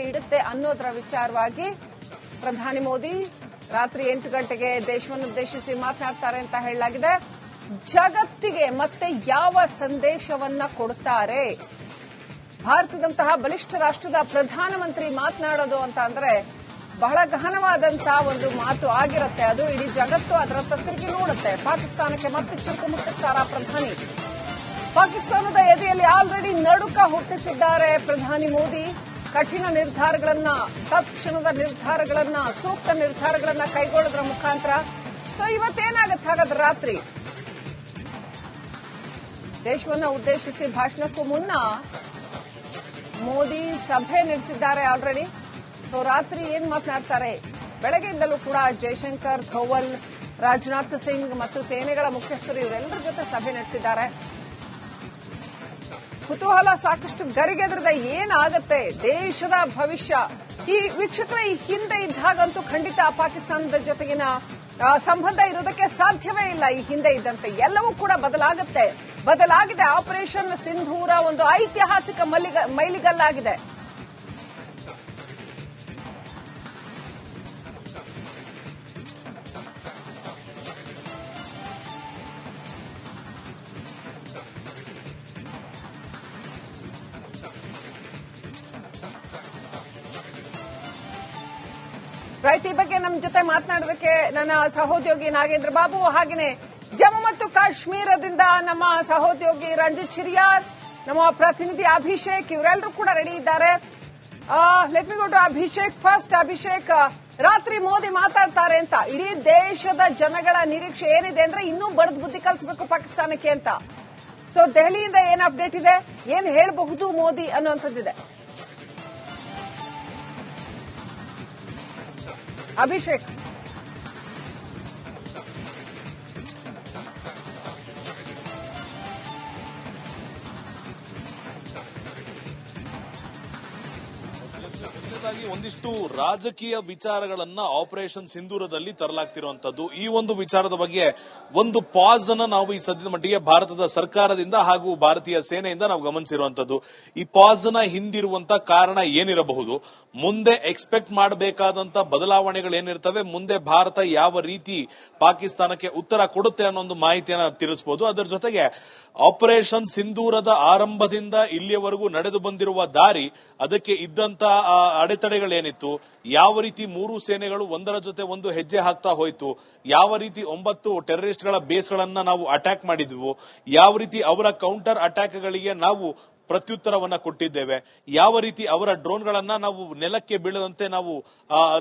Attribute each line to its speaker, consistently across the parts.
Speaker 1: ಇಡುತ್ತೆ ಅನ್ನೋದರ ವಿಚಾರವಾಗಿ ಪ್ರಧಾನಿ ಮೋದಿ ರಾತ್ರಿ ಎಂಟು ಗಂಟೆಗೆ ದೇಶವನ್ನುದ್ದೇಶಿಸಿ ಮಾತನಾಡ್ತಾರೆ ಅಂತ ಹೇಳಲಾಗಿದೆ. ಜಗತ್ತಿಗೆ ಮತ್ತೆ ಯಾವ ಸಂದೇಶವನ್ನ ಕೊಡ್ತಾರೆ? ಭಾರತದಂತಹ ಬಲಿಷ್ಠ ರಾಷ್ಟ್ರದ ಪ್ರಧಾನಮಂತ್ರಿ ಮಾತನಾಡೋದು ಅಂತ ಅಂದ್ರೆ ಬಹಳ ಗಹನವಾದಂತಹ ಒಂದು ಮಾತು ಆಗಿರುತ್ತೆ. ಅದು ಇಡೀ ಜಗತ್ತು ಅದರ ತಿರುಗಿ ನೋಡುತ್ತೆ. ಪಾಕಿಸ್ತಾನಕ್ಕೆ ಮತ್ತೆ ಚುರುಕು ಮುಟ್ಟಿಸ್ತಾರ ಪ್ರಧಾನಿ? ಪಾಕಿಸ್ತಾನದ ಎದೆಯಲ್ಲಿ ಆಲ್ರೆಡಿ ನಡುಕ ಹುಟ್ಟಿಸಿದ್ದಾರೆ ಪ್ರಧಾನಿ ಮೋದಿ. ಕಠಿಣ ನಿರ್ಧಾರಗಳನ್ನ ತಕ್ಷಣದ ನಿರ್ಧಾರಗಳನ್ನ, ಸೂಕ್ತ ನಿರ್ಧಾರಗಳನ್ನ ಕೈಗೊಳ್ಳೋದ್ರ ಮುಖಾಂತರ. ಸೊ ಇವತ್ತೇನಾಗತ್ತೆ? ಹಾಗಾದ್ರೆ ರಾತ್ರಿ. ದೇಶವನ್ನ ಉದ್ದೇಶಿಸಿ ಭಾಷಣಕ್ಕೂ ಮುನ್ನ ಮೋದಿ ಸಭೆ ನಡೆಸಿದ್ದಾರೆ ಆಲ್ರೆಡಿ ಸೊ ರಾತ್ರಿ ಏನ್ ಮಾತನಾಡ್ತಾರೆ? ಬೆಳಗ್ಗೆಯಿಂದಲೂ ಕೂಡ ಜೈಶಂಕರ್, ಧೋವಲ್, ರಾಜನಾಥ್ ಸಿಂಗ್ ಮತ್ತು ಸೇನೆಗಳ ಮುಖ್ಯಸ್ಥರು ಇವರೆಲ್ಲರ ಜೊತೆ ಸಭೆ ನಡೆಸಿದ್ದಾರೆ. ಕುತೂಹಲ ಸಾಕಷ್ಟು ಗರಿಗೆದ್ರದ ಏನಾಗತ್ತೆ? ದೇಶದ ಭವಿಷ್ಯ. ಈ ವೀಕ್ಷಕರ ಈ ಹಿಂದೆ ಇದ್ದಾಗಂತೂ ಖಂಡಿತ ಪಾಕಿಸ್ತಾನದ ಜೊತೆಗಿನ ಸಂಬಂಧ ಇರೋದಕ್ಕೆ ಸಾಧ್ಯವೇ ಇಲ್ಲ ಈ ಹಿಂದೆ ಇದ್ದಂತೆ. ಎಲ್ಲವೂ ಕೂಡ ಬದಲಾಗುತ್ತೆ. ಬದಲಾಗಿದೆ ಆಪರೇಷನ್ ಸಿಂಧೂರ ಒಂದು ಐತಿಹಾಸಿಕ ಮೈಲಿಗಲ್ಲಾಗಿದೆ. ಈ ಬಗ್ಗೆ ನಮ್ಮ ಜೊತೆ ಮಾತನಾಡೋದಕ್ಕೆ ನನ್ನ ಸಹೋದ್ಯೋಗಿ ನಾಗೇಂದ್ರ ಬಾಬು ಹಾಗೆಯೇ ಜಮ್ಮು ಮತ್ತು ಕಾಶ್ಮೀರದಿಂದ ನಮ್ಮ ಸಹೋದ್ಯೋಗಿ ರಂಜಿತ್ ಶಿರಿಯಾರ್, ನಮ್ಮ ಪ್ರತಿನಿಧಿ ಅಭಿಷೇಕ್ ಇವರೆಲ್ಲರೂ ಕೂಡ ರೆಡಿ ಇದ್ದಾರೆ. Let go to Abhishek. First Abhishek ರಾತ್ರಿ ಮೋದಿ ಮಾತಾಡ್ತಾರೆ ಅಂತ. ಇಡೀ ದೇಶದ ಜನಗಳ ನಿರೀಕ್ಷೆ ಏನಿದೆ ಅಂದ್ರೆ ಇನ್ನೂ ಬಡದ್ ಬುದ್ಧಿ ಕಲಿಸಬೇಕು ಪಾಕಿಸ್ತಾನಕ್ಕೆ ಅಂತ. ಸೊ ದೆಹಲಿಯಿಂದ ಏನ್ ಅಪ್ಡೇಟ್ ಇದೆ? ಏನ್ ಹೇಳಬಹುದು ಮೋದಿ ಅನ್ನುವಂಥದ್ದಿದೆ. ಅಭಿಷೇಕ್
Speaker 2: ಒಂದಿಷ್ಟು ರಾಜಕೀಯ ವಿಚಾರಗಳನ್ನ ಆಪರೇಷನ್ ಸಿಂಧೂರದಲ್ಲಿ ತರಲಾಗ್ತಿರುವಂತದ್ದು ಈ ಒಂದು ವಿಚಾರದ ಬಗ್ಗೆ ಒಂದು ಪಾಸ್ ಅನ್ನ ನಾವು ಈ ಸದ್ಯದ ಮಟ್ಟಿಗೆ ಭಾರತದ ಸರ್ಕಾರದಿಂದ ಹಾಗೂ ಭಾರತೀಯ ಸೇನೆಯಿಂದ ನಾವು ಗಮನಿಸಿರುವಂತದ್ದು ಈ ಪಾಸ್ನ ಹಿಂದಿರುವಂತ ಕಾರಣ ಏನಿರಬಹುದು? ಮುಂದೆ ಎಕ್ಸ್ಪೆಕ್ಟ್ ಮಾಡಬೇಕಾದಂತ ಬದಲಾವಣೆಗಳು ಏನಿರ್ತವೆ? ಮುಂದೆ ಭಾರತ ಯಾವ ರೀತಿ ಪಾಕಿಸ್ತಾನಕ್ಕೆ ಉತ್ತರ ಕೊಡುತ್ತೆ ಅನ್ನೋ ಒಂದು ಮಾಹಿತಿಯನ್ನ ತಿಳಿಸಬಹುದು ಅದರ ಜೊತೆಗೆ ಆಪರೇಷನ್ ಸಿಂಧೂರದ ಆರಂಭದಿಂದ ಇಲ್ಲಿಯವರೆಗೂ ನಡೆದು ಬಂದಿರುವ ದಾರಿ ಅದಕ್ಕೆ ಇದ್ದಂತ ಆ, ಅಡೆತಡೆಗಳೇನಿತ್ತು ಯಾವ ರೀತಿ ಮೂರು ಸೇನೆಗಳು ಒಂದರ ಜೊತೆ ಒಂದು ಹೆಜ್ಜೆ ಹಾಕ್ತಾ ಹೋಯ್ತು? ಯಾವ ರೀತಿ ಒಂಬತ್ತು ಟೆರರಿಸ್ಟ್ಗಳ ಬೇಸ್ಗಳನ್ನ ನಾವು ಅಟ್ಯಾಕ್ ಮಾಡಿದ್ವು? ಯಾವ ರೀತಿ ಅವರ ಕೌಂಟರ್ ಅಟ್ಯಾಕ್ಗಳಿಗೆ ನಾವು ಪ್ರತ್ಯುತ್ತರವನ್ನ ಕೊಟ್ಟಿದ್ದೇವೆ. ಯಾವ ರೀತಿ ಅವರ ಡ್ರೋನ್ಗಳನ್ನ ನಾವು ನೆಲಕ್ಕೆ ಬೀಳದಂತೆ ನಾವು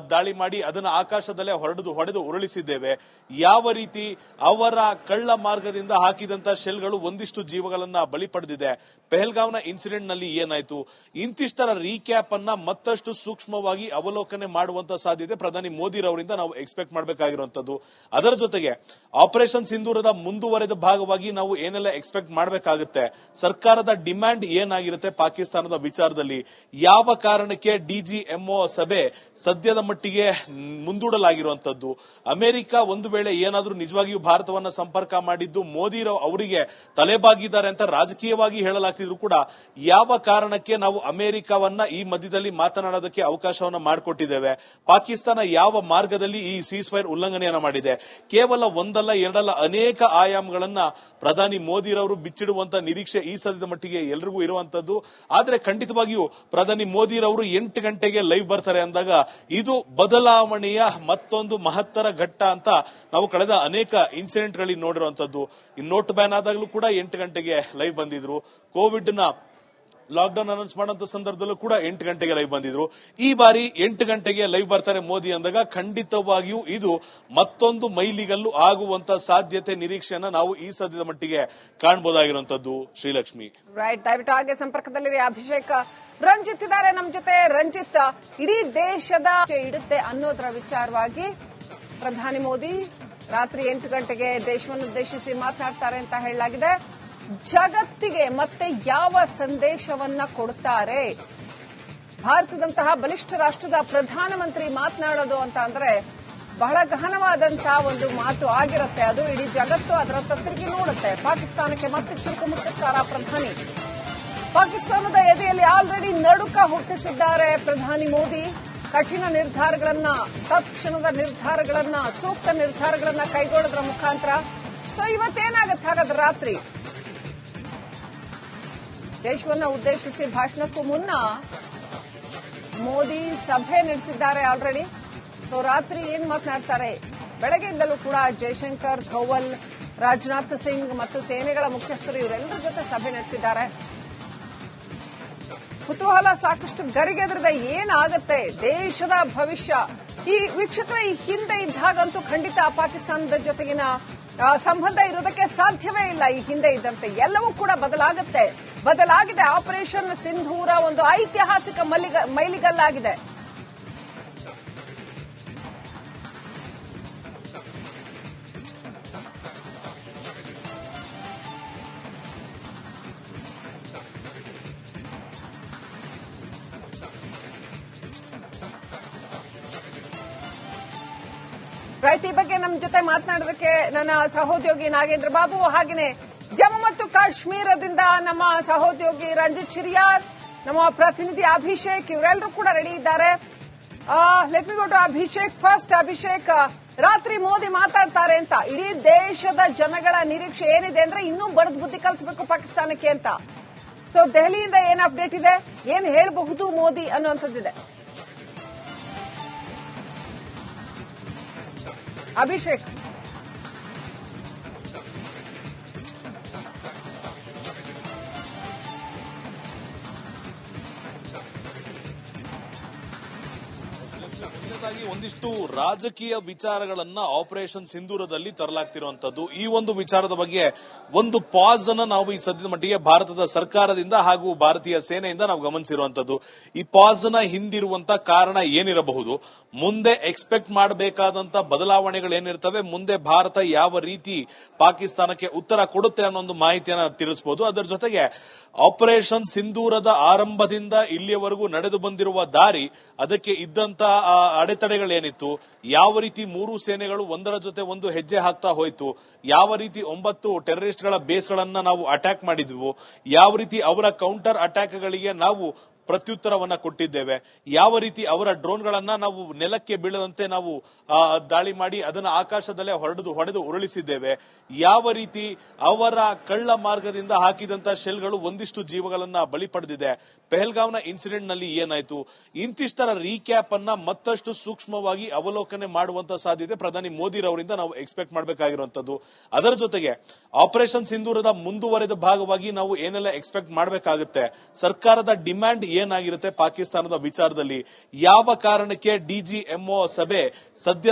Speaker 2: ದಾಳಿ ಮಾಡಿ ಅದನ್ನ ಆಕಾಶದಲ್ಲೇ ಹೊರಡದು, ಹೊಡೆದು ಉರುಳಿಸಿದ್ದೇವೆ. ಯಾವ ರೀತಿ ಅವರ ಕಳ್ಳ ಮಾರ್ಗದಿಂದ ಹಾಕಿದಂತ ಶೆಲ್ಗಳು ಒಂದಿಷ್ಟು ಜೀವಗಳನ್ನ ಬಲಿ ಪಡೆದಿದೆ. ಪೆಹಲ್ಗಾವ್ನ ಇನ್ಸಿಡೆಂಟ್ನಲ್ಲಿ ಏನಾಯ್ತು? ಇಂತಿಷ್ಟರ ರೀಕ್ಯಾಪ್ ಅನ್ನ ಮತ್ತಷ್ಟು ಸೂಕ್ಷ್ಮವಾಗಿ ಅವಲೋಕನೆ ಮಾಡುವಂತ ಸಾಧ್ಯತೆ ಪ್ರಧಾನಿ ಮೋದಿ ರವರಿಂದ ನಾವು ಎಕ್ಸ್ಪೆಕ್ಟ್ ಮಾಡಬೇಕಾಗಿರುವಂತದ್ದು ಅದರ ಜೊತೆಗೆ ಆಪರೇಷನ್ ಸಿಂಧೂರದ ಮುಂದುವರೆದ ಭಾಗವಾಗಿ ನಾವು ಏನೆಲ್ಲ ಎಕ್ಸ್ಪೆಕ್ಟ್ ಮಾಡಬೇಕಾಗುತ್ತೆ? ಸರ್ಕಾರದ ಡಿಮ್ಯಾಂಡ್ ಏನಾಗಿರುತ್ತೆ ಪಾಕಿಸ್ತಾನದ ವಿಚಾರದಲ್ಲಿ? ಯಾವ ಕಾರಣಕ್ಕೆ ಡಿಜಿಎಂಒ ಸಭೆ ಸದ್ಯದ ಮಟ್ಟಿಗೆ ಮುಂದೂಡಲಾಗಿರುವಂತದ್ದು ಅಮೆರಿಕ ಒಂದು ವೇಳೆ ಏನಾದರೂ ನಿಜವಾಗಿಯೂ ಭಾರತವನ್ನ ಸಂಪರ್ಕ ಮಾಡಿದ್ದು ಮೋದಿ ಅವರಿಗೆ ತಲೆಬಾಗಿದ್ದಾರೆ ಅಂತ ರಾಜಕೀಯವಾಗಿ ಹೇಳಲಾಗ್ತಿದ್ರು ಕೂಡ, ಯಾವ ಕಾರಣಕ್ಕೆ ನಾವು ಅಮೆರಿಕವನ್ನ ಈ ಮಧ್ಯದಲ್ಲಿ ಮಾತನಾಡೋದಕ್ಕೆ ಅವಕಾಶವನ್ನ ಮಾಡಿಕೊಟ್ಟಿದ್ದೇವೆ? ಪಾಕಿಸ್ತಾನ ಯಾವ ಮಾರ್ಗದಲ್ಲಿ ಈ ಸೀಸ್ ಫೈರ್ ಉಲ್ಲಂಘನೆಯನ್ನ ಮಾಡಿದೆ? ಕೇವಲ ಒಂದಲ್ಲ, ಎರಡಲ್ಲ, ಅನೇಕ ಆಯಾಮಗಳನ್ನ ಪ್ರಧಾನಿ ಮೋದಿರವರು ಬಿಚ್ಚಿಡುವಂತ ನಿರೀಕ್ಷೆ ಈ ಸದ್ಯದ ಮಟ್ಟಿಗೆ ಎಲ್ರಿಗೂ ಇರುವಂತದ್ದು. ಆದರೆ ಖಂಡಿತವಾಗಿಯೂ ಪ್ರಧಾನಿ ಮೋದಿರವರು ಎಂಟು ಗಂಟೆಗೆ ಲೈವ್ ಬರ್ತಾರೆ ಅಂದಾಗ ಇದು ಬದಲಾವಣೆಯ ಮತ್ತೊಂದು ಮಹತ್ತರ ಘಟ್ಟ ಅಂತ ನಾವು ಕಳೆದ ಅನೇಕ ಇನ್ಸಿಡೆಂಟ್ಗಳಲ್ಲಿ ನೋಡಿರುವಂತದ್ದು. ಈ ನೋಟ್ ಬ್ಯಾನ್ ಆದಾಗಲೂ ಕೂಡ ಎಂಟು ಗಂಟೆಗೆ ಲೈವ್ ಬಂದಿದ್ರು. ಕೋವಿಡ್ನ ಲಾಕ್ಡೌನ್ ಅನೌನ್ಸ್ ಮಾಡುವಂತ ಸಂದರ್ಭದಲ್ಲೂ ಕೂಡ ಎಂಟು ಗಂಟೆಗೆ ಲೈವ್ ಬಂದಿದ್ರು. ಈ ಬಾರಿ ಎಂಟು ಗಂಟೆಗೆ ಲೈವ್ ಬರ್ತಾರೆ ಮೋದಿ ಅಂದಾಗ ಖಂಡಿತವಾಗಿಯೂ ಇದು ಮತ್ತೊಂದು ಮೈಲಿಗಲ್ಲು ಆಗುವಂತ ಸಾಧ್ಯತೆ ನಿರೀಕ್ಷೆಯನ್ನ ನಾವು ಈ ಸದ್ಯದ ಮಟ್ಟಿಗೆ ಕಾಣಬಹುದಾಗಿರುವಂತದ್ದು ಶ್ರೀಲಕ್ಷ್ಮಿ.
Speaker 1: ರೈಟ್ ದಯವಿಟ್ಟು ಹಾಗೆ ಸಂಪರ್ಕದಲ್ಲಿ ಅಭಿಷೇಕ್, ರಂಜಿತ್ ಇದ್ದಾರೆ ನಮ್ ಜೊತೆ. ರಂಜಿತ್, ಇಡೀ ದೇಶದ ಇಡುತ್ತೆ ಅನ್ನೋದರ ವಿಚಾರವಾಗಿ ಪ್ರಧಾನಿ ಮೋದಿ ರಾತ್ರಿ ಎಂಟು ಗಂಟೆಗೆ ದೇಶವನ್ನುದ್ದೇಶಿಸಿ ಮಾತನಾಡ್ತಾರೆ ಅಂತ ಹೇಳಲಾಗಿದೆ. ಜಗತ್ತಿಗೆ ಮತ್ತೆ ಯಾವ ಸಂದೇಶವನ್ನ ಕೊಡ್ತಾರೆ? ಭಾರತದಂತಹ ಬಲಿಷ್ಠ ರಾಷ್ಟ್ರದ ಪ್ರಧಾನಮಂತ್ರಿ ಮಾತನಾಡೋದು ಅಂತ ಅಂದ್ರೆ ಬಹಳ ಗಹನವಾದಂತಹ ಒಂದು ಮಾತು ಆಗಿರುತ್ತೆ. ಅದು ಇಡೀ ಜಗತ್ತು ಅದರ ತಿರುಗಿ ನೋಡುತ್ತೆ. ಪಾಕಿಸ್ತಾನಕ್ಕೆ ಮತ್ತೆ ಮುಟ್ಟಿಸ್ತಾರ ಪ್ರಧಾನಿ? ಪಾಕಿಸ್ತಾನದ ಎದೆಯಲ್ಲಿ ಆಲ್ರೆಡಿ ನಡುಕ ಹುಟ್ಟಿಸಿದ್ದಾರೆ ಪ್ರಧಾನಿ ಮೋದಿ. ಕಠಿಣ ನಿರ್ಧಾರಗಳನ್ನ ತಕ್ಷಣದ ನಿರ್ಧಾರಗಳನ್ನ, ಸೂಕ್ತ ನಿರ್ಧಾರಗಳನ್ನ ಕೈಗೊಳ್ಳೋದ್ರ ಮುಖಾಂತರ. ಸೊ ಇವತ್ತೇನಾಗುತ್ತೆ ಹಾಗಾದ್ರೆ ರಾತ್ರಿ? ದೇಶವನ್ನ ಉದ್ದೇಶಿಸಿ ಭಾಷಣಕ್ಕೂ ಮುನ್ನ ಮೋದಿ ಸಭೆ ನಡೆಸಿದ್ದಾರೆ ಆಲ್ರೆಡಿ ಸೊ ರಾತ್ರಿ ಏನ್ ಮಾತನಾಡ್ತಾರೆ? ಬೆಳಗ್ಗೆಯಿಂದಲೂ ಕೂಡ ಜೈಶಂಕರ್, ಧೋವಲ್, ರಾಜನಾಥ್ ಸಿಂಗ್ ಮತ್ತು ಸೇನೆಗಳ ಮುಖ್ಯಸ್ಥರು ಇವರೆಲ್ಲರ ಜೊತೆ ಸಭೆ ನಡೆಸಿದ್ದಾರೆ. ಕುತೂಹಲ ಸಾಕಷ್ಟು ಗರಿಗೆದ್ರದೆ ಏನಾಗುತ್ತೆ? ದೇಶದ ಭವಿಷ್ಯ. ಈ ವೀಕ್ಷಕರ ಈ ಹಿಂದೆ ಇದ್ದಾಗಂತೂ ಖಂಡಿತ ಪಾಕಿಸ್ತಾನದ ಜೊತೆಗಿನ ಸಂಬಂಧ ಇರೋದಕ್ಕೆ ಸಾಧ್ಯವೇ ಇಲ್ಲ. ಈ ಹಿಂದೆ ಇದ್ದಂತೆ ಎಲ್ಲವೂ ಕೂಡ ಬದಲಾಗುತ್ತೆ. ಬದಲಾಗಿದೆ ಆಪರೇಷನ್ ಸಿಂಧೂರ ಒಂದು ಐತಿಹಾಸಿಕ ಮೈಲಿಗಲ್ಲಾಗಿದೆ. ಈ ಬಗ್ಗೆ ನಮ್ಮ ಜೊತೆ ಮಾತನಾಡೋದಕ್ಕೆ ನನ್ನ ಸಹೋದ್ಯೋಗಿ ನಾಗೇಂದ್ರ ಬಾಬು ಹಾಗೆಯೇ ಜಮ್ಮು ಮತ್ತು ಕಾಶ್ಮೀರದಿಂದ ನಮ್ಮ ಸಹೋದ್ಯೋಗಿ ರಂಜಿತ್ ಶಿರಿಯಾರ್, ನಮ್ಮ ಪ್ರತಿನಿಧಿ ಅಭಿಷೇಕ್ ಇವರೆಲ್ಲರೂ ಕೂಡ ರೆಡಿ ಇದ್ದಾರೆ. Let me Abhishek. First Abhishek ರಾತ್ರಿ ಮೋದಿ ಮಾತಾಡ್ತಾರೆ ಅಂತ. ಇಡೀ ದೇಶದ ಜನಗಳ ನಿರೀಕ್ಷೆ ಏನಿದೆ ಅಂದ್ರೆ ಇನ್ನೂ ಬಡದ್ ಬುದ್ಧಿ ಕಲಿಸಬೇಕು ಪಾಕಿಸ್ತಾನಕ್ಕೆ ಅಂತ. ಸೊ ದೆಹಲಿಯಿಂದ ಏನ್ ಅಪ್ಡೇಟ್ ಇದೆ? ಏನ್ ಹೇಳಬಹುದು ಮೋದಿ ಅನ್ನುವಂಥದ್ದಿದೆ. ಅಭಿಷೇಕ್
Speaker 2: ಒಂದಿಷ್ಟು ರಾಜಕೀಯ ವಿಚಾರಗಳನ್ನ ಆಪರೇಷನ್ ಸಿಂಧೂರದಲ್ಲಿ ತರಲಾಗ್ತಿರುವಂತದ್ದು ಈ ಒಂದು ವಿಚಾರದ ಬಗ್ಗೆ ಒಂದು ಪಾಸ್ ಅನ್ನ ನಾವು ಈ ಸದ್ಯದ ಮಟ್ಟಿಗೆ ಭಾರತದ ಸರ್ಕಾರದಿಂದ ಹಾಗೂ ಭಾರತೀಯ ಸೇನೆಯಿಂದ ನಾವು ಗಮನಿಸಿರುವಂತದ್ದು ಈ ಪಾಸ್ನ ಹಿಂದಿರುವಂತ ಕಾರಣ ಏನಿರಬಹುದು? ಮುಂದೆ ಎಕ್ಸ್ಪೆಕ್ಟ್ ಮಾಡಬೇಕಾದಂತ ಬದಲಾವಣೆಗಳು ಏನಿರ್ತವೆ? ಮುಂದೆ ಭಾರತ ಯಾವ ರೀತಿ ಪಾಕಿಸ್ತಾನಕ್ಕೆ ಉತ್ತರ ಕೊಡುತ್ತೆ ಅನ್ನೋ ಒಂದು ಮಾಹಿತಿಯನ್ನ ತಿಳಿಸಬಹುದು ಅದರ ಜೊತೆಗೆ ಆಪರೇಷನ್ ಸಿಂಧೂರದ ಆರಂಭದಿಂದ ಇಲ್ಲಿಯವರೆಗೂ ನಡೆದು ಬಂದಿರುವ ದಾರಿ ಅದಕ್ಕೆ ಇದ್ದಂತ ಆ, ಅಡೆತಡೆಗಳೇನಿತ್ತು ಯಾವ ರೀತಿ ಮೂರು ಸೇನೆಗಳು ಒಂದರ ಜೊತೆ ಒಂದು ಹೆಜ್ಜೆ ಹಾಕ್ತಾ ಹೋಯಿತು, ಯಾವ ರೀತಿ ಒಂಬತ್ತು ಟೆರರಿಸ್ಟ್ಗಳ ಬೇಸ್ಗಳನ್ನ ನಾವು ಅಟ್ಯಾಕ್ ಮಾಡಿದ್ವು, ಯಾವ ರೀತಿ ಅವರ ಕೌಂಟರ್ ಅಟ್ಯಾಕ್ಗಳಿಗೆ ನಾವು ಪ್ರತ್ಯುತ್ತರವನ್ನ ಕೊಟ್ಟಿದ್ದೇವೆ. ಯಾವ ರೀತಿ ಅವರ ಡ್ರೋನ್ಗಳನ್ನ ನಾವು ನೆಲಕ್ಕೆ ಬೀಳದಂತೆ ನಾವು ದಾಳಿ ಮಾಡಿ ಅದನ್ನ ಆಕಾಶದಲ್ಲೇ ಹೊಡೆದು ಹೊಡೆದು ಉರುಳಿಸಿದ್ದೇವೆ. ಯಾವ ರೀತಿ ಅವರ ಕಳ್ಳ ಮಾರ್ಗದಿಂದ ಹಾಕಿದಂತ ಶೆಲ್ಗಳು ಒಂದಿಷ್ಟು ಜೀವಗಳನ್ನ ಬಲಿ ಪಡೆದಿದೆ. ಪೆಹಲ್ಗಾವ್ನ ಇನ್ಸಿಡೆಂಟ್ನಲ್ಲಿ ಏನಾಯ್ತು? ಇಂತಿಷ್ಟರ ರೀಕ್ಯಾಪ್ ಅನ್ನ ಮತ್ತಷ್ಟು ಸೂಕ್ಷ್ಮವಾಗಿ ಅವಲೋಕನೆ ಮಾಡುವಂತ ಸಾಧ್ಯತೆ ಪ್ರಧಾನಿ ಮೋದಿ ರವರಿಂದ ನಾವು ಎಕ್ಸ್ಪೆಕ್ಟ್ ಮಾಡಬೇಕಾಗಿರುವಂತದ್ದು ಅದರ ಜೊತೆಗೆ ಆಪರೇಷನ್ ಸಿಂಧೂರದ ಮುಂದುವರೆದ ಭಾಗವಾಗಿ ನಾವು ಏನೆಲ್ಲ ಎಕ್ಸ್ಪೆಕ್ಟ್ ಮಾಡಬೇಕಾಗುತ್ತೆ? ಸರ್ಕಾರದ ಡಿಮ್ಯಾಂಡ್ ಏನಾಗಿರುತ್ತೆ ಪಾಕಿಸ್ತಾನದ ವಿಚಾರದಲ್ಲಿ? ಯಾವ ಕಾರಣಕ್ಕೆ ಡಿಜಿಎಂಒ ಸಭೆ ಸದ್ಯ